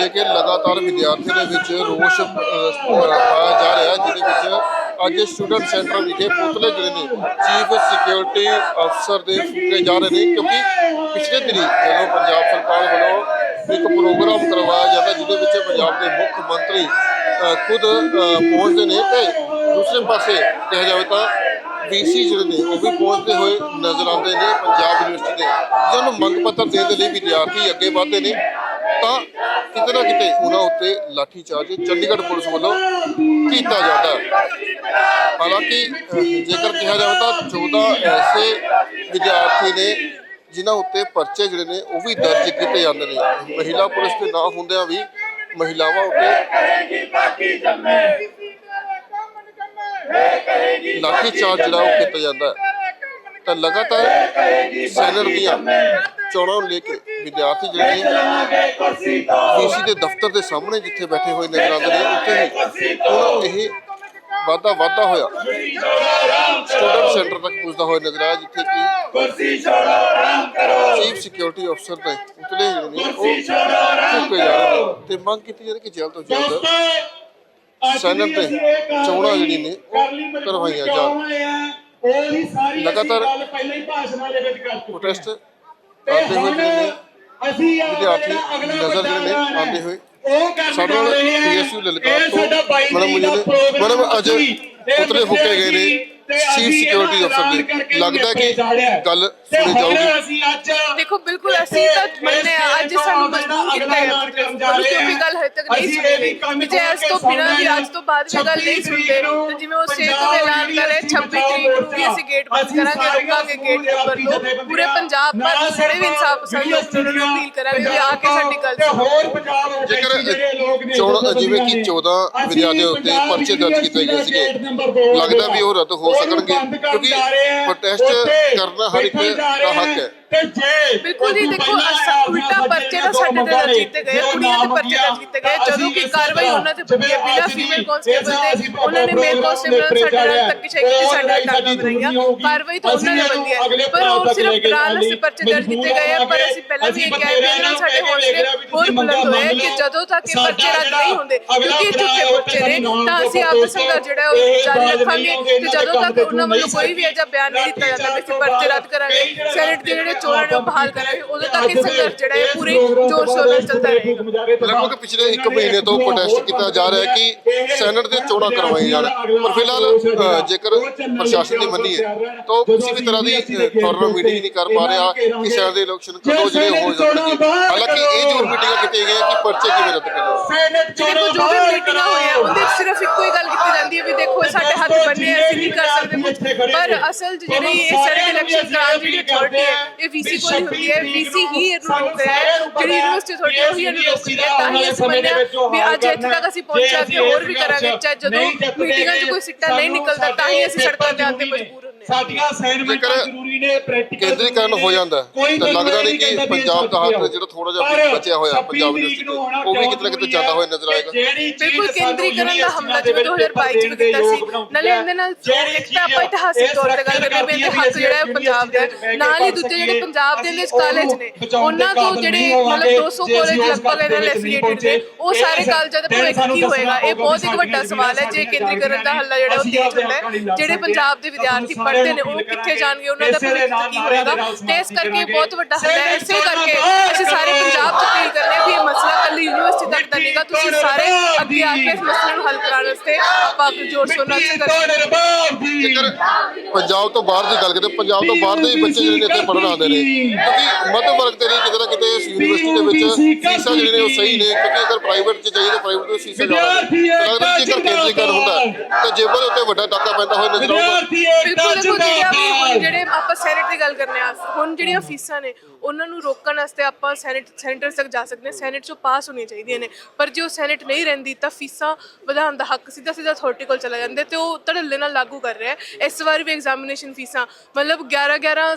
ਲੈ ਕੇ ਲਗਾਤਾਰ ਵਿਦਿਆਰਥੀਆਂ ਦੇ ਵਿੱਚ ਰੋਸ ਪਾਇਆ ਜਾ ਰਿਹਾ ਜਿਹਦੇ ਵਿੱਚ ਅੱਜ ਸਟੂਡੈਂਟ ਸੈਂਟਰ ਵਿਖੇ ਪੁਤਲੇ ਜਿਹੜੇ ਨੇ, ਚੀਫ ਸਿਕਿਉਰਿਟੀ ਅਫਸਰ ਦੇ ਫੂਕੇ ਜਾ ਰਹੇ ਨੇ, ਕਿਉਂਕਿ ਪਿਛਲੇ ਦਿਨੀ ਜਦੋਂ ਪੰਜਾਬ ਸਰਕਾਰ ਵੱਲੋਂ ਇੱਕ ਪ੍ਰੋਗਰਾਮ ਕਰਵਾਇਆ ਜਾਂਦਾ, ਜਿਹਦੇ ਵਿੱਚ ਪੰਜਾਬ ਦੇ ਮੁੱਖ ਮੰਤਰੀ ਖੁਦ ਪਹੁੰਚਦੇ ਨੇ ਤੇ ਦੂਸਰੇ ਪਾਸੇ ਕਿਹਾ ਜਾਵੇ ਤਾਂ ਵੀਸੀ ਜਿਹੜੇ ਨੇ, ਉਹ ਵੀ ਪਹੁੰਚਦੇ ਹੋਏ ਨਜ਼ਰ ਆਉਂਦੇ ਨੇ ਪੰਜਾਬ ਯੂਨੀਵਰਸਿਟੀ ਦੇ। ਜਿਹਨਾਂ ਨੂੰ ਮੰਗ ਪੱਤਰ ਦੇਣ ਦੇ ਲਈ ਵਿਦਿਆਰਥੀ ਅੱਗੇ ਵਧਦੇ ਨੇ ਤਾਂ ਕਿਤੇ ਨਾ ਕਿਤੇ ਉਹਨਾਂ ਉੱਤੇ ਲਾਠੀ ਚਾਰਜ ਚੰਡੀਗੜ੍ਹ ਪੁਲਿਸ ਵੱਲੋਂ ਕੀਤਾ ਜਾਂਦਾ ਹੈ। ਹਾਲਾਂਕਿ ਜੇਕਰ ਕਿਹਾ ਜਾਵੇ ਤਾਂ 14 ਐਸੇ ਵਿਦਿਆਰਥੀ ਨੇ ਜਿਨ੍ਹਾਂ ਉੱਤੇ ਪਰਚੇ ਜਿਹੜੇ ਨੇ ਉਹ ਵੀ ਦਰਜ ਕੀਤੇ ਜਾਂਦੇ ਨੇ। ਮਹਿਲਾ ਪੁਲਿਸ ਦੇ ਨਾਂ ਹੁੰਦਿਆਂ ਵੀ ਮਹਿਲਾਵਾਂ ਉੱਤੇ ਲਾਠੀ ਚਾਰਜ ਜਿਹੜਾ ਉਹ ਕੀਤਾ ਜਾਂਦਾ ਹੈ। ਤਾਂ ਲਗਾਤਾਰ ਸੈਨਰ ਦੀਆਂ ਚੋਣਾਂ ਨੂੰ ਲੈ ਕੇ ਵਿਦਿਆਰਥੀ ਜਿਹੜੇ ਨੇ ਡੀਸੀ ਦੇ ਦਫ਼ਤਰ ਦੇ ਸਾਹਮਣੇ ਜਿੱਥੇ ਬੈਠੇ ਹੋਏ ਨਜ਼ਰ ਆਉਂਦੇ ਨੇ ਉੱਥੇ ਹੀ ਇਹ ਵਾਧਾ ਵਾਧਾ ਹੋਇਆ। ਸਟੂਡੈਂਟ ਸੈਂਟਰ ਤੱਕ ਪੁੱਜਦਾ ਹੋਇਆ ਨਜ਼ਰ ਆਇਆ ਜਿੱਥੇ ਕਿ ਕੁਰਸੀ ਛੋੜੋ ਆਰਾਮ ਕਰੋ। ਚੀਫ ਸਿਕਿਉਰਿਟੀ ਅਫਸਰ ਦੇ ਉਤਲੇ ਜਿਹੜੇ ਨੇ। ਨੇ ਤੇ ਮੰਗ ਕੀਤੀ ਜਾ ਰਹੀ ਕਿ ਜਲਦ ਤੋਂ ਜਲਦ ਸੈਨਟ ਤੇ ਚੋਣਾਂ ਜਿਹੜੀ ਨੇ ਉਹ ਕਰਵਾਈਆਂ ਜਾਣ। ਲਗਾਤਾਰ ਲਗਾਤਾਰ ਪਹਿਲਾਂ ਹੀ ਭਾਸ਼ਣਾਂ ਦੇ ਵਿੱਚ ਕਰ ਚੁੱਕੇ ਪ੍ਰੋਟੈਸਟ ਕਰਦੇ ਹੋਏ ਨੇ ਅਸੀਂ ਵਿਦਿਆਰਥੀ ਨਜ਼ਰ ਜਿਹੜੇ ਨੇ ਆਉਂਦੇ ਹੋਏ। ਸਾਡੇ ਨਾਲ। PSU ਲਲਕਾਰ ਇਹ ਤੋਂ ਸਾਡਾ ਬਾਈ ਮੈਡਮ ਪ੍ਰੋਗਰਾਮ ਮੈਡਮ ਅੱਜ ਪੁਤਲੇ ਫੂਕੇ ਗਏ ਨੇ। ਚੀਫ ਅਸੀਂ ਸਿਕਿਉਰਿਟੀ ਅਫਸਰ ਦੇ ਲੱਗਦਾ ਕਿ। ਗੱਲ ਸੁਣੀ ਜਾਊਗੀ। ਅਸੀਂ ਅੱਜ ਦੇਖੋ ਬਿਲਕੁਲ ਅਸੀਂ ਤਾਂ ਮੰਨਦੇ ਆ ਅੱਜ ਸਾਨੂੰ ਮਜਬੂਰ ਕੀਤਾ ਹੈ। ਕਿਉਂਕਿ ਗੱਲ ਹਜੇ ਤੱਕ ਨਹੀਂ ਸੁਣੀ। ਜੇ ਇਸ ਤੋਂ ਬਿਨਾਂ ਵੀ ਅੱਜ ਤੋਂ ਬਾਅਦ ਵੀ ਗੱਲ ਨਹੀਂ ਸੁਣਦੇ ਤੇ ਜਿਵੇਂ ਉਹ ਸਟੇਟ ਤੋਂ ਐਲਾਨ ਕਰ ਰਹੇ 26 ਤਰੀਕ ਨੂੰ ਵੀ ਅਸੀਂ ਗੇਟ ਬੰਦ ਕਰਾਂਗੇ ਰੋਕਾਂਗੇ ਗੇਟ ਨੰਬਰ ਤੋਂ ਪੂਰੇ ਪੰਜਾਬ ਭਰ ਦੇ ਜਿਹੜੇ ਵੀ ਇਨਸਾਫ ਪਸੰਦ ਲੋਕ ਨੇ ਅਪੀਲ ਕਰਾਂਗੇ ਵੀ ਆ ਕੇ ਸਾਡੀ ਗੱਲ ਹੋਰ ਪੰਜਾਬ ਵਿੱਚ ਜੇਕਰ ਜਿਹੜੇ ਲੋਕ ਨੇ ਚੋਣ ਜਿਵੇਂ ਕਿ 14 ਵਿਦਿਆਰਥੀਆਂ ਉੱਤੇ ਪਰਚੇ ਦਰਜ ਕੀਤੇ ਗਏ ਸੀਗੇ ਲੱਗਦਾ ਵੀ ਉਹ ਰੱਦ ਹੋ ਸਕਣਗੇ ਕਿਉਂਕਿ ਪ੍ਰੋਟੈਸਟ ਕਰਨਾ ਹਰ ਇੱਕ ਦਾ ਹੱਕ ਹੈ। ਤੇ ਜੇ ਬਿਲਕੁਲ ਜੀ ਦੇਖੋ ਅਸਾਂ ਉਲਟਾ ਪਰਚੇ ਤਾਂ ਸਾਡੇ ਤੇ ਦਰਜ ਕੀਤੇ ਗਏ ਕੁੜੀਆਂ ਦੇ ਪਰਚੇ ਦਰਜ ਕੀਤੇ ਗਏ ਜਦੋਂ ਕਿ ਕਾਰਵਾਈ ਉਹਨਾਂ ਤੇ ਹੁੰਦੀ ਹੈ ਬਿਨਾਂ ਫੀਮੇਲ ਕਨਸਟੇਬਲ ਦੇ ਉਹਨਾਂ ਨੇ ਮੇਲ ਕਨਸਟੇਬਲ ਨਾਲ ਸਾਡੇ ਨਾਲ ਧੱਕੇਸ਼ਾਹੀ ਕੀਤੀ ਸਾਡੇ ਨਾਲ ਟਾਂਗਾਂ ਬਣਾਈਆਂ ਕਾਰਵਾਈ ਤਾਂ ਉਹਨਾਂ ਨੇ ਬੰਦੀ ਹੈ। ਪਰ ਉਹ ਸਿਰਫ ਡਰਾਉਣ ਵਾਸਤੇ ਪਰਚੇ ਦਰਜ ਕੀਤੇ ਗਏ ਆ ਪਰ ਅਸੀਂ ਪਹਿਲਾਂ ਵੀ ਇਹ ਕਿਹਾ ਹੈ ਨਾਲ ਸਾਡੇ ਹੌਸਲੇ ਹੋਰ ਬੁਲੰਦ ਹੋਏ ਕਿ ਜਦੋਂ ਤੱਕ ਇਹ ਪਰਚੇ ਰੱਦ ਨਹੀਂ ਹੁੰਦੇ ਕਿਉਂਕਿ ਇਹ ਝੂਠੇ ਪਰਚੇ ਨੇ ਤਾਂ ਅਸੀਂ ਆਪਦਾ ਸੰਘਰਸ਼ ਜਿਹੜਾ ਉਹ ਜਾਰੀ ਰੱਖਾਂਗੇ ਤੇ ਜਦੋਂ ਤੱਕ ਉਹਨਾਂ ਵੱਲੋਂ ਕੋਈ ਵੀ ਅਜਾ ਬਿਆਨ ਨਹੀਂ ਦਿੱਤਾ ਜਾਂਦਾ ਅਸੀਂ ਪਰਚੇ ਰੱਦ ਕਰਾਂਗੇ ਸੈਨੇਟ ਦੇ ਜਿਹੜੇ ਚੋਣਾਂ ਨੇ ਉਹ ਬਹਾਲ ਕਰਾਂਗੇ ਤੱਕ ਇਹ ਸੰਘਰਸ਼ ਜਿਹੜਾ ਹੈ ਪੂਰੀ ਜ਼ੋਰ ਸ਼ੋਰ ਨਾਲ ਚੱਲਦਾ ਰਹੇਗਾ। ਲਗਭਗ ਪਿਛਲੇ 1 ਮਹੀਨੇ ਤੋਂ ਪ੍ਰੋਟੈਸਟ ਕੀਤਾ ਜਾ ਰਿਹਾ ਹੈ ਕਿ ਸੈਨੇਟ ਦੇ ਚੋਣਾਂ ਕਰਵਾਈਆਂ ਜਾਣ। ਪਰ ਫਿਲਹਾਲ ਜੇਕਰ ਪ੍ਰਸ਼ਾਸਨ ਦੀ ਮੰਨੀਏ ਤਾਂ ਕਿਸੇ ਵੀ ਤਰ੍ਹਾਂ ਦੀ ਫਾਰਮਲ ਮੀਟਿੰਗ ਨਹੀਂ ਕਰ ਪਾ ਰਿਹਾ ਕਿ ਸ਼ਹਿਰ ਦੇ ਇਲੈਕਸ਼ਨ ਕਦੋਂ ਜਿਹੜੇ ਹੋ ਜਾਣਗੇ ਹਾਲਾਂਕਿ ਇਹ ਜ਼ਰੂਰ ਮੀਟਿੰਗਾਂ ਕੀਤੀਆਂ ਗਈਆਂ ਕਿ ਪਰਚੇ ਕਿਵੇਂ ਰੱਦ ਕਰਨੇ ਸੈਨੇਟ ਦੇਖੋ ਜੋ ਵੀ ਮੀਟਿੰਗਾਂ ਹੋਈਆਂ ਉਹਦੇ ਸਿਰਫ ਇੱਕੋ ਹੀ ਗੱਲ ਕੀਤੀ ਜਾਂਦੀ ਹੈ ਵੀ ਦੇਖੋ ਸਾਡੇ ਹੱਥ ਬੰਨੇ ਆ, ਅਸੀਂ ਨਹੀਂ ਕਰ ਸਕਦੇ ਪਰ ਅਸਲ ਜਿਹੜੀ ਇਹ ਸੈਨੇਟ ਇਲੈਕਸ਼ਨ ਕਰਾਉਣ ਦੀ ਅਥਾਰਟੀ ਹੈ ਇਹ ਵੀਸੀ ਕੋਲ ਹੀ ਹੁੰਦੀ ਹੈ ਵੀਸੀ ਹੀ ਇਹਨੂੰ ਰੋਕ ਰਿਹਾ ਹੈ। ਜਿਹੜੀ ਯੂਨੀਵਰਸਿਟੀ ਹੈ ਉਹੀ ਇਹਨੂੰ ਰੋਕਦੀ ਹੈ ਤਾਂ ਹੀ ਅਸੀਂ ਮੰਨਿਆ। ਵੀ ਅੱਜ ਇੱਥੇ ਤੱਕ ਅਸੀਂ ਪਹੁੰਚਿਆ ਕਿ ਹੋਰ ਵੀ ਕਰਾਂਗੇ। ਚਾਹੇ ਜਦੋਂ ਮੀਟਿੰਗਾਂ 'ਚ ਕੋਈ ਸਿੱਟਾ ਨਹੀਂ ਨਿਕਲਦਾ ਤਾਂ ਹੀ ਅਸੀਂ ਸੜਕਾਂ ਤੇ ਆਉਣ ਤੇ ਮਜਬੂਰ ਸਾਡੀਆਂ ਅਸਾਈਨਮੈਂਟਾਂ ਜੇਕਰ ਜ਼ਰੂਰੀ ਨੇ ਪ੍ਰੈਕਟੀਕਲ ਕੇਂਦਰੀਕਰਨ ਹੋ ਜਾਂਦਾ? ਹੈ, ਤਾਂ ਲੱਗਦਾ ਨਹੀਂ ਕਿ ਪੰਜਾਬ ਦਾ ਹੱਥ ਜਿਹੜਾ ਥੋੜਾ ਜਿਹਾ ਬਚਿਆ ਹੋਇਆ ਪੰਜਾਬ ਯੂਨੀਵਰਸਿਟੀ ਤੇ ਉਹ ਵੀ ਕਿਤੇ ਨਾ ਕਿਤੇ ਜਾਂਦਾ ਹੋਇਆ ਨਜ਼ਰ ਆਏਗਾ। ਬਿਲਕੁਲ ਕੇਂਦਰੀਕਰਨ ਦਾ ਹਮਲਾ ਜਿਵੇਂ 2022 ਚ ਕੀਤਾ ਸੀ ਨਾਲੇ ਇਹਦੇ ਨਾਲ ਇੱਕ ਤਾਂ ਆਪਾਂ ਇਤਿਹਾਸਿਕ ਤੌਰ ਤੇ ਗੱਲ ਕਰਦੇ ਵੀ ਇਹਦੇ ਹੱਕ ਜਿਹੜਾ ਹੈ ਉਹ ਪੰਜਾਬ ਦਾ ਹੈ। ਨਾਲ ਹੀ ਦੂਜੇ ਜਿਹੜੇ ਪੰਜਾਬ ਦੇ ਵਿੱਚ ਕਾਲਜ ਨੇ। ਉਹਨਾਂ ਤੋਂ ਜਿਹੜੇ ਮਤਲਬ 200 ਕਾਲਜ ਲਗਭਗ ਇਹਨਾਂ ਨਾਲ ਐਫੀਲੀਏਟਡ ਨੇ ਉਹ ਸਾਰੇ ਕਾਲਜਾਂ ਦਾ ਭਵਿੱਖ ਕੀ ਹੋਏਗਾ? ਇਹ ਬਹੁਤ ਇੱਕ ਵੱਡਾ ਸਵਾਲ ਹੈ ਜੇ ਕੇਂਦਰੀਕਰਨ ਦਾ ਹੱਲਾ ਜਿਹੜਾ ਉਹ ਤੇਜ਼ ਹੁੰਦਾ ਹੈ ਜਿਹੜੇ ਪੰਜਾਬ ਦੇ ਵਿਦਿਆਰਥੀ ਪੜ੍ਹਦੇ ਨੇ ਉਹ ਕਿੱਥੇ ਜਾਣਗੇ ਉਹਨਾਂ ਦਾ ਭਵਿੱਖ ਕੀ ਹੋਏਗਾ? ਤੇ ਇਸ ਕਰਕੇ ਬਹੁਤ ਵੱਡਾ ਹੱਲਾ ਹੈ। ਇਸੇ ਕਰਕੇ ਅਸੀਂ ਸਾਰੇ ਪੰਜਾਬ ਚ ਅਪੀਲ ਕਰਨੇ ਆ ਵੀ ਇਹ ਮਸਲਾ ਕੱਲੀ ਯੂਨੀਵਰਸਿਟੀ ਤੱਕ ਦਾ ਨਹੀਂਗਾ ਤੁਸੀਂ ਸਾਰੇ ਅੱਗੇ ਆ ਕੇ ਇਸ ਮਸਲੇ ਨੂੰ ਹੱਲ ਕਰਾਉਣ ਵਾਸਤੇ ਆਪਾਂ ਜੋਰ ਸ਼ੋਰ ਨਾਲ ਜੇਕਰ ਪੰਜਾਬ ਤੋਂ ਬਾਹਰ ਦੀ ਗੱਲ ਕਰੀਏ ਪੰਜਾਬ ਤੋਂ ਬਾਹਰ ਦੇ ਹੀ ਬੱਚੇ ਜਿਹੜੇ ਨੇ ਇੱਥੇ ਪੜ੍ਹਨ ਆਉਂਦੇ ਨੇ। ਕਿਉਂਕਿ ਮੱਧ ਵਰਗ ਦੇ ਲਈ ਕਿਤੇ ਨਾ ਕਿਤੇ ਇਸ ਯੂਨੀਵਰਸਿਟੀ ਦੇ ਵਿੱਚ ਫੀਸਾਂ ਜਿਹੜੇ ਨੇ ਉਹ ਸਹੀ ਨੇ। ਕਿਉਂਕਿ ਅਗਰ ਪ੍ਰਾਈਵੇਟ 'ਚ ਜਾਈਏ ਤਾਂ ਪ੍ਰਾਈਵੇਟ ਵਿੱਚ ਫੀਸਾਂ ਜ਼ਿਆਦਾ ਨੇ। ਕਿ ਜੇਕਰ ਕੇਂਦਰੀਕਰਨ ਹੁੰਦਾ ਤਾਂ ਜੇਬਾਂ ਦੇ ਉੱਤੇ ਵੱਡਾ ਟਾਕਾ ਪੈਂਦਾ ਹੋਇਆ ਨਜ਼ਰ ਆਊਗਾ। ਜਿਹੜੇ ਸੈਨੇਟ ਦੀ ਗੱਲ ਕਰਨੇ ਆ। ਹੁਣ ਜਿਹੜੀਆਂ ਫੀਸਾਂ ਨੇ, ਉਹਨਾਂ ਨੂੰ ਰੋਕਣ ਵਾਸਤੇ ਆਪਾਂ ਸੈਨੇਟ ਸੈਂਟਰ ਤੱਕ ਜਾ ਸਕਦੇ ਹਾਂ। ਸੈਨੇਟ ਚੋਂ ਪਾਸ ਹੋਣੀਆਂ ਚਾਹੀਦੀਆਂ ਨੇ। ਪਰ ਜੇ ਉਹ ਸੈਨੇਟ ਨਹੀਂ ਰਹਿੰਦੀ, ਤਾਂ ਫੀਸਾਂ ਵਧਾਉਣ ਦਾ ਹੱਕ ਸਿੱਧਾ ਸਿੱਧਾ ਅਥਾਰਟੀ ਕੋਲ ਚਲਾ ਜਾਂਦਾ ਤੇ ਉਹ ਧੜੱਲੇ ਨਾਲ ਲਾਗੂ ਕਰ ਰਿਹਾ ਹੈ। ਇਸ ਵਾਰ ਵੀ ਐਗਜ਼ਾਮੀਨੇਸ਼ਨ ਫੀਸਾਂ, ਮਤਲਬ 11 11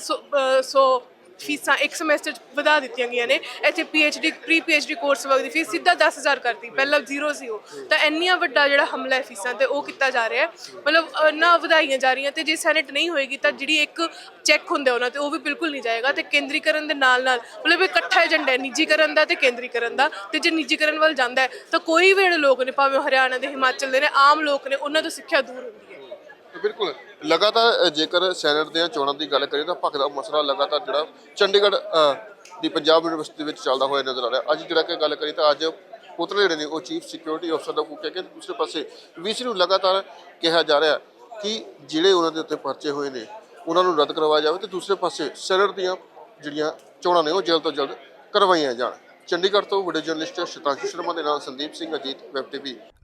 ਸੌ ਫੀਸਾਂ ਇੱਕ ਸਮੈਸਟਰ 'ਚ ਵਧਾ ਦਿੱਤੀਆਂ ਗਈਆਂ ਨੇ। ਇੱਥੇ ਪੀਐਚਡੀ ਪ੍ਰੀ ਪੀਐਚਡੀ ਕੋਰਸ ਵਰਗ ਦੀ ਫੀਸ ਸਿੱਧਾ 10000 ਕਰਤੀ ਪਹਿਲਾਂ ਜ਼ੀਰੋ ਸੀ ਉਹ। ਤਾਂ ਇੰਨੀਆਂ ਵੱਡਾ ਜਿਹੜਾ ਹਮਲਾ ਹੈ ਫੀਸਾਂ ਤੇ, ਉਹ ਕੀਤਾ ਜਾ ਰਿਹਾ ਹੈ। ਮਤਲਬ ਨਾ ਵਧਾਈਆਂ ਜਾ ਰਹੀਆਂ ਤੇ ਜੇ ਸੈਨੇਟ ਨਹੀਂ ਹੋਏਗੀ ਤਾਂ ਜਿਹੜੀ ਇੱਕ ਚੈੱਕ ਹੁੰਦਾ ਉਹਨਾਂ ਤੇ ਉਹ ਵੀ ਬਿਲਕੁਲ ਨਹੀਂ ਜਾਏਗਾ ਤੇ ਕੇਂਦਰੀਕਰਨ ਦੇ ਨਾਲ ਨਾਲ ਮਤਲਬ ਇਕੱਠਾ ਏਜੰਡਾ ਹੈ, ਨਿੱਜੀਕਰਨ ਦਾ ਤੇ ਕੇਂਦਰੀਕਰਨ ਦਾ ਤੇ ਜੇ ਨਿੱਜੀਕਰਨ ਵੱਲ ਜਾਂਦਾ ਹੈ, ਤਾਂ ਕੋਈ ਵੀ ਜਿਹੜੇ ਲੋਕ ਨੇ, ਭਾਵੇਂ ਹਰਿਆਣਾ ਦੇ, ਹਿਮਾਚਲ ਦੇ ਨੇ, ਆਮ ਲੋਕ ਨੇ, ਉਹਨਾਂ ਤੋਂ ਸਿੱਖਿਆ ਦੂਰ ਹੁੰਦੀ ਬਿਲਕੁਲ। ਲਗਾਤਾਰ ਜੇਕਰ ਸੈਨੇਟ ਦੀਆਂ ਚੋਣਾਂ ਦੀ ਗੱਲ ਕਰੀਏ ਤਾਂ ਭਖ ਦਾ ਮਸਲਾ ਲਗਾਤਾਰ ਜਿਹੜਾ ਚੰਡੀਗੜ੍ਹ ਦੀ ਪੰਜਾਬ ਯੂਨੀਵਰਸਿਟੀ ਵਿੱਚ ਚੱਲਦਾ ਹੋਇਆ ਨਜ਼ਰ ਆ ਰਿਹਾ। ਅੱਜ ਜਿਹੜਾ ਕਿ ਗੱਲ ਕਰੀ ਤਾਂ ਅੱਜ ਪੁਤਲੇ ਜਿਹੜੇ ਨੇ ਉਹ ਚੀਫ ਸਿਕਿਉਰਿਟੀ ਅਫਸਰ ਦਾ ਫੂਕਿਆ ਗਿਆ। ਦੂਸਰੇ ਪਾਸੇ ਵੀਸੀ ਨੂੰ ਲਗਾਤਾਰ ਕਿਹਾ ਜਾ ਰਿਹਾ ਕਿ ਜਿਹੜੇ ਉਹਨਾਂ ਦੇ ਉੱਤੇ ਪਰਚੇ ਹੋਏ ਨੇ, ਉਹਨਾਂ ਨੂੰ ਰੱਦ ਕਰਵਾਇਆ ਜਾਵੇ ਤੇ ਦੂਸਰੇ ਪਾਸੇ ਸੈਨੇਟ ਦੀਆਂ ਜਿਹੜੀਆਂ ਚੋਣਾਂ ਨੇ ਉਹ ਜਲਦ ਤੋਂ ਜਲਦ ਕਰਵਾਈਆਂ ਜਾਣ। ਚੰਡੀਗੜ੍ਹ ਤੋਂ ਵੀਡੀਓ ਜਰਨਲਿਸਟ ਸ਼ਤਾਂਸ਼ੂ ਸ਼ਰਮਾ ਦੇ ਨਾਲ ਸੰਦੀਪ ਸਿੰਘ ਅਜੀਤ, ਵੈਬ ਟੀਵੀ।